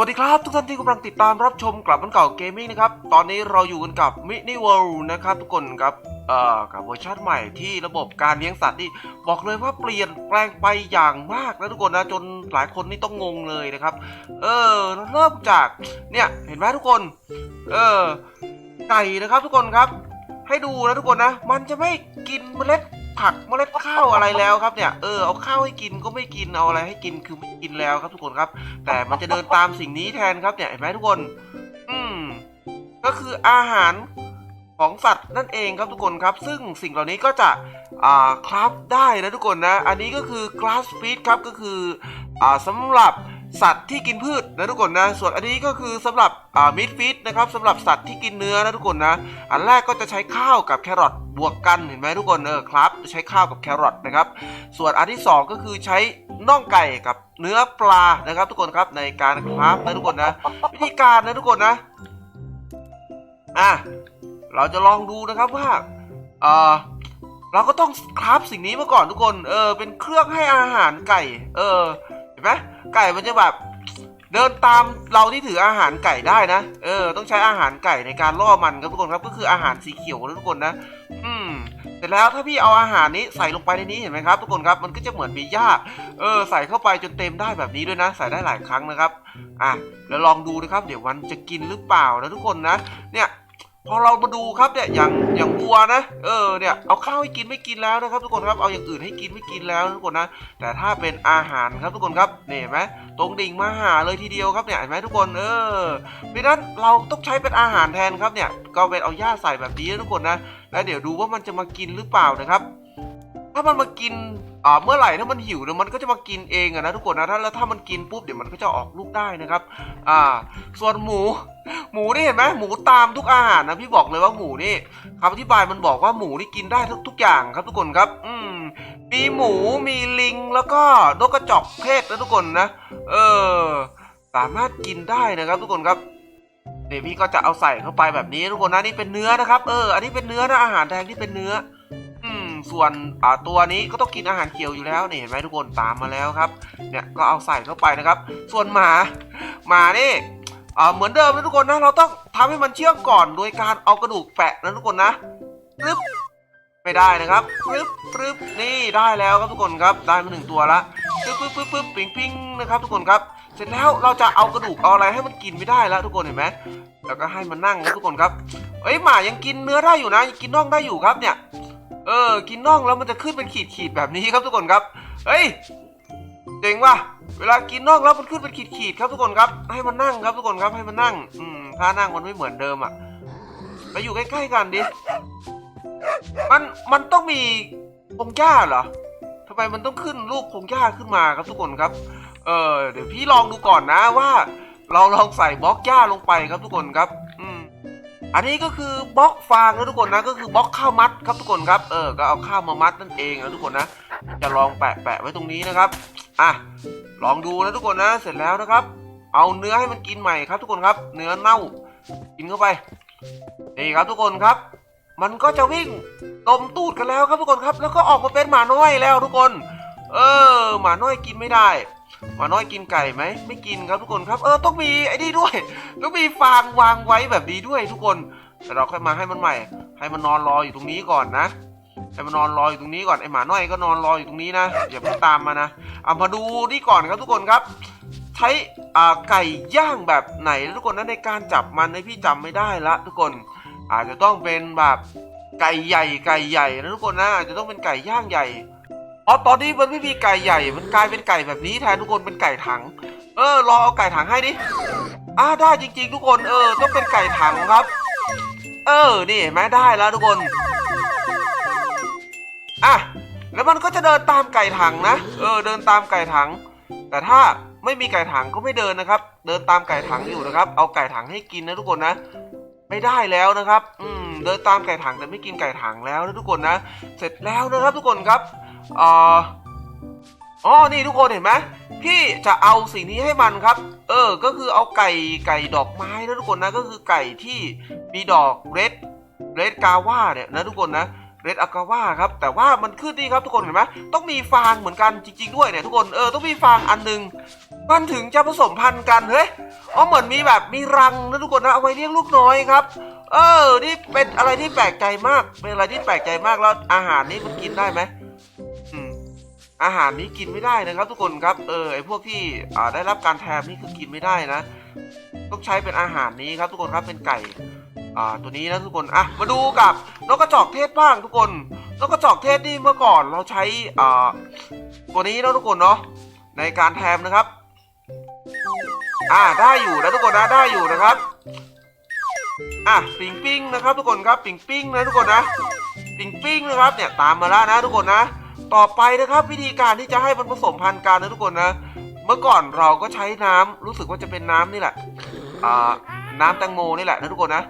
วัสดีครับ ทุกท่านที่กำลังติดตามรับชมกลับมันเก่าเกมมิ่งนะครับ ตอนนี้เราอยู่กันกับมินิเวิลด์นะครับทุกคนครับเอ่อกับเวอร์ชันใหม่ที่ระบบการเลี้ยงสัตว์นี่บอกเลยว่าเปลี่ยนแปลงไปอย่างมากนะทุกคนนะจนหลายคนนี่ต้องงงเลยนะครับ เออเริ่มจากเนี่ยเห็นไหมทุกคน เออไก่นะครับทุกคนครับ ให้ดูนะทุกคนนะ มันจะไม่กินเมล็ด ผักเมล็ดข้าวอะไรแล้วครับเนี่ยเออเอาข้าวให้กินก็ไม่กินเอาอะไรให้กินคือไม่กินแล้วครับทุกคนครับ แต่มันจะเดินตามสิ่งนี้แทนครับเนี่ยเห็นไหมทุกคน อืม ก็คืออาหารของสัตว์นั่นเองครับทุกคนครับ ซึ่งสิ่งเหล่านี้ก็จะอ่าคราฟได้นะทุกคนนะ อันนี้ก็คือ glass feed ครับก็คืออ่าสำหรับ สัตว์ที่กินพืชนะทุกคนนะ ส่วนอันนี้ก็คือสำหรับอ่า meat feed นะครับสำหรับสัตว์ที่กินเนื้อนะทุกคนนะ อันแรกก็จะใช้ข้าวกับแครอทบวกกันเห็นไหมทุกคนเออครับจะใช้ข้าวกับแครอทนะครับ ส่วนอันที่สองก็คือใช้น่องไก่กับเนื้อปลานะครับ ทุกคนครับในการคราฟนะทุกคนนะ วิธีการนะทุกคนนะอะเราจะลองดูนะครับว่าเออเราก็ต้องคราฟสิ่งนี้มาก่อนทุกคน เออ เป็นเครื่องให้อาหารไก่ เออ ห็นไหมไก่มันจะแบบเดินตามเราที่ถืออาหารไก่ได้นะ เออ ต้องใช้อาหารไก่ในการล่อมันครับทุกคนครับ ก็คืออาหารสีเขียวนะทุกคนนะ อืม เสร็จแล้วถ้าพี่เอาอาหารนี้ใส่ลงไปในนี้เห็นไหมครับ ทุกคนครับ มันก็จะเหมือนมีหญ้า เออ ใส่เข้าไปจนเต็มได้แบบนี้ด้วยนะ ใส่ได้หลายครั้งนะครับ อะ แล้วลองดูนะครับ เดี๋ยวมันจะกินหรือเปล่านะทุกคนนะ เนี่ย พอเรามาดูครับเนี่ยอย่างอย่างวัวนะ เออเนี่ยเอาข้าวให้กินไม่กินแล้วนะครับ ทุกคนครับเอาอย่างอื่นให้กินไม่กินแล้วทุกคนนะแต่ถ้าเป็นอาหารครับทุกคนครับเนี่เห็นไหมตรงดิ่งมาหาเลยทีเดียวครับเนี่ยเห็นไหมทุกคนเออเพราะฉะนั้นเราต้องใช้เป็นอาหารแทนครับเนี่ยก็เป็นเอาหญ้าใส่แบบนี้นะทุกคนนะแล้วเดี๋ยวดูว่ามันจะมากินหรือเปล่านะครับ ถ้ามันมากินอ่าเมื่อไหร่ถ้ามันหิวเนี่ยมันก็จะมากินเองอะนะทุกคนนะถ้าแล้วถ้ามันกินปุ๊บเดี๋ยวมันก็จะออกลูกได้นะครับ อ่า ส่วนหมู หมูนี่เห็นไหมหมูตามทุกอาหารนะพี่บอกเลยว่าหมูนี่คำอธิบายมันบอกว่าหมูนี่กินได้ทุกทุกอย่างครับทุกคนครับ อืมมีหมูมีลิงแล้วก็นกกระจอกเทศนะทุกคนนะ เออ สามารถกินได้นะครับ ทุกคนครับเดี๋ยวพี่ก็จะเอาใส่เข้าไปแบบนี้ทุกคนนะนี่เป็นเนื้อนะครับ เออ อันนี้เป็นเนื้อนะอาหารแดงที่เป็นเนื้อ อืม ส่วนตัวนี้ก็ต้องกินอาหารเขียวอยู่แล้วนี่เห็นไหมทุกคนตามมาแล้วครับเนี่ยก็เอาใส่เข้าไปนะครับ ส่วนหมาหมานี่เหมือนเดิมนะทุกคนนะเราต้องทำให้มันเชื่องก่อนโดยการเอากระดูกแปะนะทุกคนนะปึ๊บไม่ได้นะครับปึ๊บปึ๊บนี่ได้แล้วครับทุกคนครับได้มาหนึ่งตัวละปึ๊บปึ๊บปึ๊บปึ๊บปิ๊งปิ๊งนะครับทุกคนครับเสร็จแล้วเราจะเอากระดูกเอาอะไรให้มันกินไม่ได้แล้วทุกคนเห็นไหมแล้วก็ให้มันนั่งนะทุกคนครับเอ้ยหมายังกินเนื้อได้อยู่นะยังกินน่องได้อยู่ครับเนี่ย เออ กินน่องแล้วมันจะขึ้นเป็นขีดขีดแบบนี้ครับทุกคนครับ เฮ้ย เจ๋งว่ะ เวลากินน่องแล้วมันขึ้นเป็นขีดขีดครับทุกคนครับ ให้มันนั่งครับทุกคนครับ ให้มันนั่ง อืมถ้านั่งมันไม่เหมือนเดิมอะ ไปอยู่ใกล้ๆกันดิ มัน มันต้องมีพงหญ้าเหรอทำไมมันต้องขึ้นรูปพงหญ้าขึ้นมาครับทุกคนครับ เออเดี๋ยวพี่ลองดูก่อนนะว่า เราลองใส่บล็อกหญ้าลงไปครับทุกคนครับ อันนี้ก็คือบล็อกฟางนะทุกคนนะก็คือบล็อกข้าวมัดครับทุกคนครับเออก็เอาข้าวมามัดนั่นเองนะทุกคนนะ จะลองแปะแปะไว้ตรงนี้นะครับอะลองดูนะทุกคนนะเสร็จแล้วนะครับ เอาเนื้อให้มันกินใหม่ครับ ทุกคนครับ เนื้อเน่ากินเข้าไปนี่ครับทุกคนครับ มันก็จะวิ่งตมตูดกันแล้วครับทุกคนครับ แล้วก็ออกมาเป็นหมาน้อยแล้วทุกคน เออหมาน้อยกินไม่ได้ หมาน้อยกินไก่ไหมไม่กินครับทุกคนครับเออต้องมีไอ้นี่ด้วยต้องมีฟางวางไว้แบบนี้ด้วยทุกคนแต่เราค่อยมาให้มันใหม่ ให้มันนอนรออยู่ตรงนี้ก่อนนะให้มันนอนรออยู่ตรงนี้ก่อนไอหมาน้อยก็นอนรออยู่ตรงนี้นะอย่าเพิ่งตามมานะเอามาดูนี่ก่อนครับทุกคนครับ ใช้อ่าไก่ย่างแบบไหนทุกคนนะในการจับมันในพี่จำไม่ได้ละ ทุกคนอาจจะต้องเป็นแบบไก่ใหญ่ไก่ใหญ่นะทุกคนนะอาจจะต้องเป็นไก่ย่างใหญ่ เพราะตอนนี้มันไม่มีไก่ใหญ่ มันกลายเป็นไก่แบบนี้แทนทุกคนเป็นไก่ถัง เออรอเอาไก่ถังให้ดิอ่าได้จริง ๆ ทุกคนเออต้องเป็นไก่ถังครับ เออนี่เห็นได้แล้วทุกคนอะแล้วมันก็จะเดินตามไก่ถังนะ เออเดินตามไก่ถัง แต่ถ้าไม่มีไก่ถังก็ไม่เดินนะครับ เดินตามไก่ถังอยู่นะครับ เอาไก่ถังให้กินนะทุกคนนะ ไม่ได้แล้วนะครับ อืมเดินตามไก่ถังแต่ไม่กินไก่ถังแล้วนะทุกคนนะ เสร็จแล้วนะครับทุกคนครับ อ่ออ๋อ นี่ทุกคนเห็นไหมพี่จะเอาสิ่งนี้ให้มันครับ เออ ก็คือเอาไก่ไก่ดอกไม้นะทุกคนนะ ก็คือไก่ที่มีดอกเรดเรดกาว่าเนี่ยนะทุกคนนะเรดอากาว่าครับ แต่ว่ามันขึ้นนี่ครับทุกคนเห็นไหมต้องมีฟางเหมือนกันจริง ๆ ด้วยเนี่ยทุกคน เออ ต้องมีฟางอันหนึ่งมันถึงจะผสมพันธุ์กัน เฮ้ย อ๋อ เหมือนมีแบบมีรังนะทุกคนนะ เอาไว้เลี้ยงลูกน้อยครับ เออ นี่เป็นอะไรที่แปลกใจมาก เป็นอะไรที่แปลกใจมากแล้วอาหารนี้มันกินได้ไหม อาหารนี้กินไม่ได้นะครับ ทุกคนครับเออไอพวกที่ได้รับการแทนนี่คือกินไม่ได้นะ ต้องใช้เป็นอาหารนี้ครับทุกคนครับเป็นไก่อ่าตัวนี้นะทุกคนอะมาดูกับนกกระจอกเทศบ้างทุกคนนกกระจอกเทศนี่เมื่อก่อนเราใช้อตัวนี้นะทุกคนเนาะในการแทมนะครับ อ่าได้อยู่นะทุกคนนะได้อยู่นะครับอะปิงปิ้งนะครับ ทุกคนครับปิงปิ้งนะทุกคนนะปิงปิ้งนะครับเนี่ยตามมาแล้วนะทุกคนนะ ต่อไปนะครับ วิธีการที่จะให้มันผสมพันธุ์กันนะทุกคนนะ เมื่อก่อนเราก็ใช้น้ำรู้สึกว่าจะเป็นน้ำนี่แหละอ่าน้ำแตงโมนี่แหละนะทุกคนนะ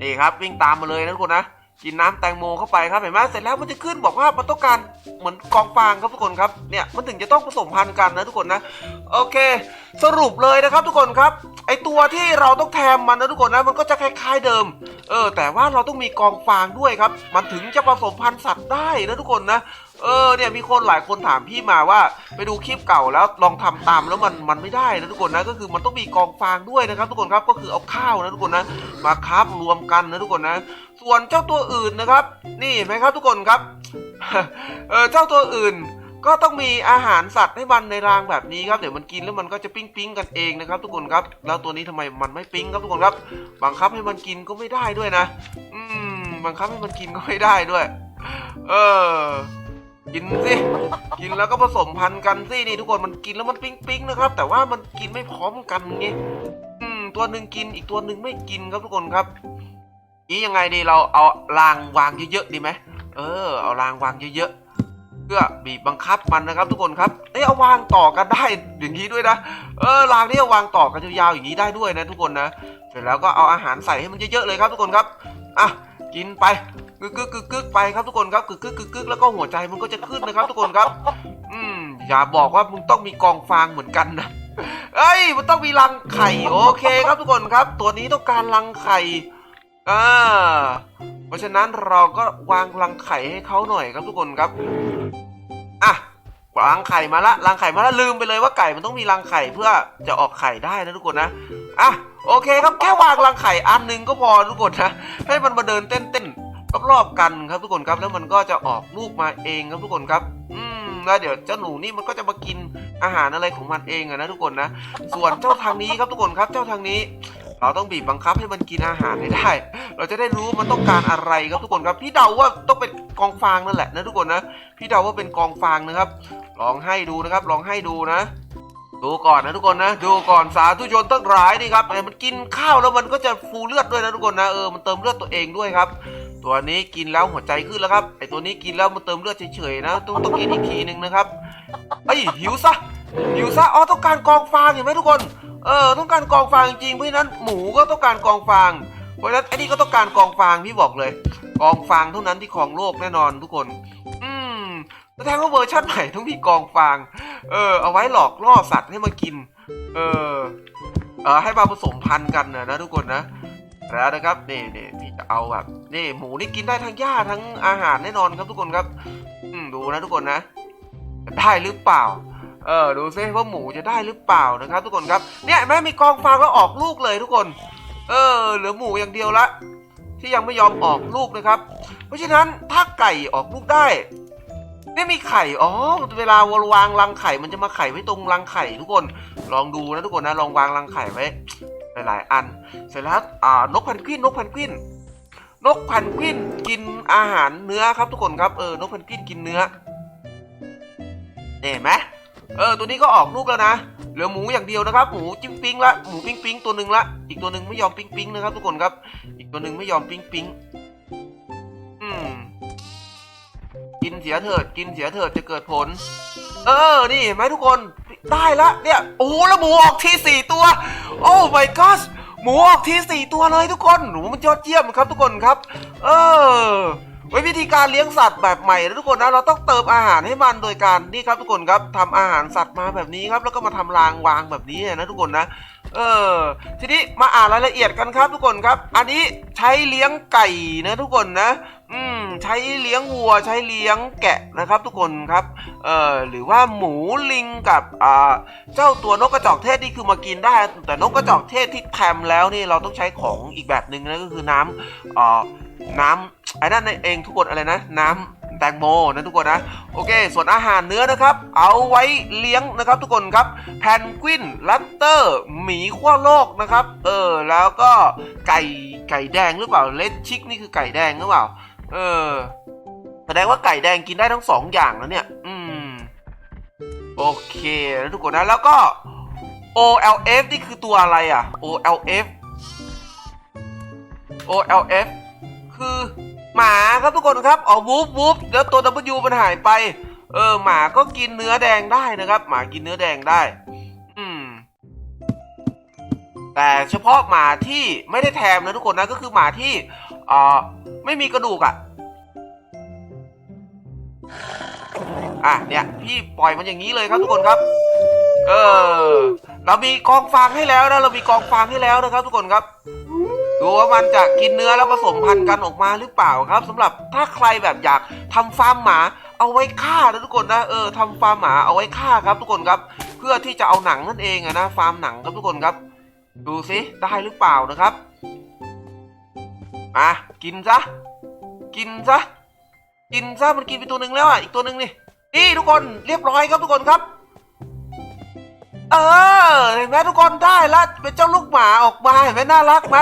นี่ครับวิ่งตามมาเลยนะทุกคนนะกินน้ำแตงโมเข้าไปครับเห็นไหมเสร็จแล้วมันจะขึ้นบอกว่ามันต้องการเหมือนกองฟางครับทุกคนครับเนี่ยมันถึงจะต้องผสมพันธุ์กันนะทุกคนนะโอเค สรุปเลยนะครับทุกคนครับไอตัวที่เราต้องแทมมันนะทุกคนนะมันก็จะคล้ายๆเดิม เออแต่ว่าเราต้องมีกองฟางด้วยครับ มันถึงจะผสมพันธุ์สัตว์ได้นะทุกคนนะ เออเนี่ยมีคนหลายคนถามพี่มาว่าไปดูคลิปเก่าแล้วลองทำตามแล้วมันมันไม่ได้นะทุกคนนะก็คือมันต้องมีกองฟางด้วยนะครับ ทุกคนครับก็คือเอาข้าวนะทุกคนนะมาคับรวมกันนะทุกคนนะ ส่วนเจ้าตัวอื่นนะครับ นี่เห็นไหมครับทุกคนครับเออเจ้าตัวอื่นก็ต้องมีอาหารสัตว์ให้มันในรางแบบนี้ครับเดี๋ยวมันกินแล้วมันก็จะปิ้งปิ้งกันเองนะครับ ทุกคนครับ แล้วตัวนี้ทำไมมันไม่ปิ้งครับทุกคนครับ บังคับให้มันกินก็ไม่ได้ด้วยนะ อืมบังคับให้มันกินก็ไม่ได้ด้วย เออ กินสิกินแล้วก็ผสมพันธุ์กันสินี่ทุกคนมันกินแล้วมันปิ้งปิ้งนะครับ แต่ว่ามันกินไม่พร้อมกันไงอืมตัวหนึ่งกินอีกตัวหนึ่งไม่กินครับทุกคนครับนี่ยังไงดีเราเอารางวางเยอะๆดีไหมเออ เอารางวางเยอะๆเพื่อบีบบังคับมันนะครับ ทุกคนครับเอ้ยเอาวางต่อกันได้อย่างนี้ด้วยนะเออรางนี่เอาวางต่อกันยาวๆอย่างนี้ได้ด้วยนะ ทุกคนนะเสร็จแล้วก็เอาอาหารใส่ให้มันเยอะๆเลยครับ ทุกคนครับอะกินไป กึกกึกกึกกึกไปครับทุกคนครับกึกกึกกึกกึกแล้วก็หัวใจมันก็จะขึ้นนะครับ ทุกคนครับ อืมอย่าบอกว่ามึงต้องมีกองฟางเหมือนกันนะเอ้ย มันต้องมีรังไข่โอเคครับทุกคนครับ ตัวนี้ต้องการรังไข่อ่าเพราะฉะนั้นเราก็วางรังไข่ให้เขาหน่อยครับทุกคนครับอะวางไข่มาละรังไข่มาละลืมไปเลยว่าไก่มันต้องมีรังไข่เพื่อจะออกไข่ได้นะทุกคนนะอะโอเคครับแค่วางรังไข่อันนึงก็พอทุกคนนะให้มันมาเดินเต้นเต รอบๆกันครับทุกคนครับแล้วมันก็จะออกลูกมาเองครับทุกคนครับ อืมแล้วเดี๋ยวเจ้าหนูนี่มันก็จะมากินอาหารอะไรของมันเองอะนะทุกคนนะ ส่วนเจ้าทางนี้ครับทุกคนครับ เจ้าทางนี้ เราต้องบีบบังคับให้มันกินอาหารให้ได้ เราจะได้รู้มันต้องการอะไรครับทุกคนครับ พี่เดาว่าต้องเป็นกองฟางนั่นแหละนะทุกคนนะ พี่เดาว่าเป็นกองฟางนะครับ ลองให้ดูนะครับ ลองให้ดูนะดูก่อนนะทุกคนนะดูก่อนสาธุชนตั้งหลายนี่ครับไอ้มันกินข้าวแล้วมันก็จะฟูเลือดด้วยนะทุกคนนะเออมันเติมเลือดตัวเองด้วยครับ ตัวนี้กินแล้วหัวใจขึ้นแล้วครับไอตัวนี้กินแล้วมันเติมเลือดเฉยๆนะต้องต้องกินอีกทีหนึ่งนะครับเอ้ยหิวซะหิวซะอ๋อต้องการกองฟางเห็นไหมทุกคนเออต้องการกองฟางจริงเพราะฉะนั้นหมูก็ต้องการกองฟางเพราะฉะนั้นไอ้นี่ก็ต้องการกองฟางพี่บอกเลย กองฟางเท่านั้นที่ครองโลกแน่นอนทุกคน อืมแสดงว่าเวอร์ชันใหม่ต้องมีกองฟาง เออ เอาไว้หลอกล่อสัตว์ให้มากิน เออเออให้มาผสมพันธุ์กันนะนะทุกคนนะแล้วนะครับนี่นี่พี่จะเอาแบบ นี่หมูนี่กินได้ทั้งหญ้าทั้งอาหารแน่นอนครับทุกคนครับ อืมดูนะทุกคนนะ ได้หรือเปล่า เออดูซิว่าหมูจะได้หรือเปล่านะครับ ทุกคนครับเนี่ยแม่มีกองฟางแล้วออกลูกเลยทุกคน เออเหลือหมูอย่างเดียวละที่ยังไม่ยอมออกลูกนะครับ เพราะฉะนั้นถ้าไก่ออกลูกได้นี่มีไข่ อ๋อ เวลาวางรังไข่ มันจะมาไข่ไว้ตรงรังไข่ทุกคน ลองดูนะทุกคนนะ ลองวางรังไข่ไว้ หลาย ๆ อัน เสร็จแล้ว อ่า นกแพนกวิน นกแพนกวิน นกแพนกวินกินอาหารเนื้อครับทุกคนครับเออนกแพนกวินกินเนื้อเนี่ยเห็นไหมเออตัวนี้ก็ออกลูกแล้วนะเหลือหมูอย่างเดียวนะครับหมูจิ้มปิ้งละหมูปิ้งปิ้งตัวหนึ่งละอีกตัวหนึ่งไม่ยอมปิ้งปิ้งนะครับ ทุกคนครับ อีกตัวหนึ่งไม่ยอมปิ้งปิ้งอืมกินเสียเถิดกินเสียเถิดจะเกิดผล เออนี่เห็นไหมทุกคนได้ละเนี่ยโอ้โหแล้วหมูออกทีสี่ตัว โอ้ my god หมูออกทีสี่ตัวเลยทุกคนหนูมันยอดเยี่ยมครับทุกคนครับ เออไว้วิธีการเลี้ยงสัตว์แบบใหม่นะทุกคนนะเราต้องเติมอาหารให้มันโดยการนี่ครับทุกคนครับทำอาหารสัตว์มาแบบนี้ครับ แล้วก็มาทำรางวางแบบนี้นะทุกคนนะเออทีนี้มาอ่านรายละเอียดกันครับทุกคนครับ อันนี้ใช้เลี้ยงไก่นะทุกคนนะ อืมใช้เลี้ยงวัวใช้เลี้ยงแกะนะครับทุกคนครับเอ่อหรือว่าหมูลิงกับอ่าเจ้าตัวนกกระจอกเทศนี่คือมากินได้ แต่นกกระจอกเทศที่แทมแล้วนี่เราต้องใช้ของอีกแบบหนึ่งนะก็คือน้ำอ่าน้ำไอ้นั่นเองทุกคนอะไรนะ น้ำแตงโมนะทุกคนนะโอเค ส่วนอาหารเนื้อนะครับ เอาไว้เลี้ยงนะครับ ทุกคนครับแพนกวินลัตเตอร์หมีขั้วโลกนะครับ เออแล้วก็ไก่ไก่แดงหรือเปล่าเลดชิกนี่คือไก่แดงหรือเปล่า เออ แสดงว่าไก่แดงกินได้ทั้งสองอย่างแล้วเนี่ย อืม โอเคนะทุกคนนะแล้วก็ OLF นี่คือตัวอะไรอะ OLF OLF คือหมาครับทุกคนครับอ๋อวูฟวูฟแล้วตัว W มันหายไป เออ หมาก็กินเนื้อแดงได้นะครับ หมากินเนื้อแดงได้ อืม แต่เฉพาะหมาที่ไม่ได้แทมนะทุกคนนะก็คือหมาที่ อ่าไม่มีกระดูกอะ อะเนี่ยพี่ปล่อยมันอย่างนี้เลยครับทุกคนครับ เออ เรามีกองฟางให้แล้วนะเรามีกองฟางให้แล้วนะครับ ทุกคนครับดูว่ามันจะกินเนื้อแล้วผสมพันธุ์กันออกมาหรือเปล่าครับสำหรับถ้าใครแบบอยากทำฟาร์มหมา เอาไว้ฆ่านะทุกคนนะเออทำฟาร์มหมาเอาไว้ฆ่าครับ ทุกคนครับ เพื่อที่จะเอาหนังนั่นเองนะฟาร์มหนังครับทุกคนครับ ดูสิได้หรือเปล่านะครับ อะกินซะ กินซะ กินซะมันกินไปตัวหนึ่งแล้วอะอีกตัวหนึ่งนี่นี่ทุกคนเรียบร้อยครับทุกคนครับ เออเห็นไหมทุกคนได้แล้วเป็นเจ้าลูกหมาออกมาเห็นไหมน่ารักไหม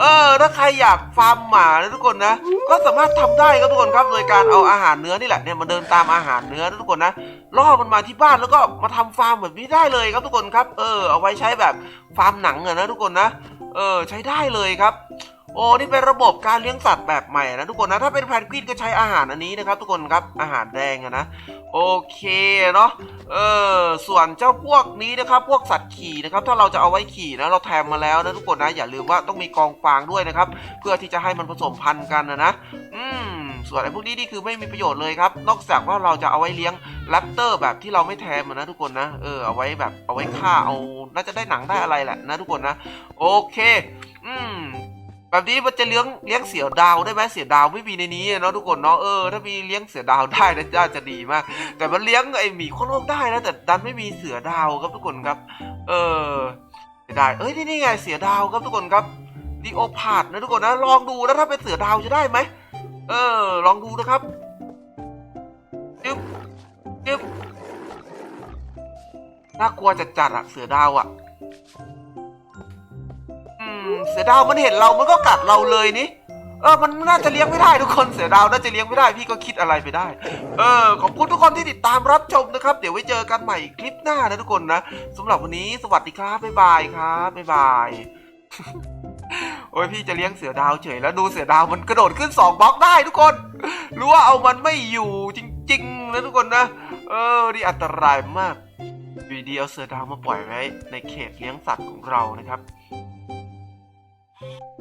เออถ้าใครอยากฟาร์มหมานะทุกคนนะ ก็สามารถทำได้ครับทุกคนครับโดยการเอาอาหารเนื้อนี่แหละเนี่ยมาเดินตามอาหารเนื้อนะทุกคนนะล่อมันมาที่บ้านแล้วก็มาทำฟาร์มแบบนี้ได้เลยครับทุกคนครับ เออเอาไว้ใช้แบบฟาร์มหนังอะนะทุกคนนะเออใช้ได้เลยครับ โอ้นี่เป็นระบบการเลี้ยงสัตว์แบบใหม่นะทุกคนนะถ้าเป็นแพนกวินก็ใช้อาหารอันนี้นะครับ ทุกคนครับอาหารแดงอะนะโอเคเนาะเออส่วนเจ้าพวกนี้นะครับ พวกสัตว์ขี่นะครับ ถ้าเราจะเอาไว้ขี่นะเราแทมมาแล้วนะทุกคนนะอย่าลืมว่าต้องมีกองฟางด้วยนะครับ เพื่อที่จะให้มันผสมพันธุ์กันนะนะอืมส่วนไอ้พวกนี้นี่คือไม่มีประโยชน์เลยครับ นอกจากว่าเราจะเอาไว้เลี้ยงแรปเตอร์แบบที่เราไม่แทมนะทุกคนนะเออเอาไว้แบบเอาไว้ฆ่าเอาน่าจะได้หนังได้อะไรแหละนะทุกคนนะ โอเค อืม แบบนี้มันจะเลี้ยงเลี้ยงเสือดาวได้ไหมเสือดาวไม่มีในนี้เนาะทุกคนเนาะเออถ้ามีเลี้ยงเสือดาวได้นะน่าจะดีมาก แต่มันเลี้ยงไอหมีโคโลกได้นะแต่ดันไม่มีเสือดาวครับทุกคนครับ เออเสียดายเอ้ยนี่นี่ไงเสือดาวครับทุกคนครับดีโอพาดนะทุกคนนะลองดูนะถ้าเป็นเสือดาวจะได้ไหมเออ ลองดูนะครับจึ๊บจึ๊บน่ากลัวจัดจัดๆอะเสือดาวอะ มเสือดาวมันเห็นเรา มันก็กัดเราเลยนี่ เออ มันน่าจะเลี้ยงไม่ได้ทุกคน เสือดาวน่าจะเลี้ยงไม่ได้ พี่ก็คิดอะไรไปได้ เออ ขอบคุณทุกคนที่ติดตามรับชมนะครับ เดี๋ยวไว้เจอกันใหม่คลิปหน้านะทุกคนนะสำหรับวันนี้สวัสดีครับ บ๊ายบายครับ บ๊ายบาย โอ้ยพี่จะเลี้ยงเสือดาวเฉยแล้วดูเสือดาวมันกระโดดขึ้นสองบล็อกได้ทุกคน รู้ว่าเอามันไม่อยู่จริงๆนะทุกคนนะ เออ นี่อันตรายมากวีดีเอาเสือดาวมาปล่อยไว้ในเขตเลี้ยงสัตว์ของเรานะครับ you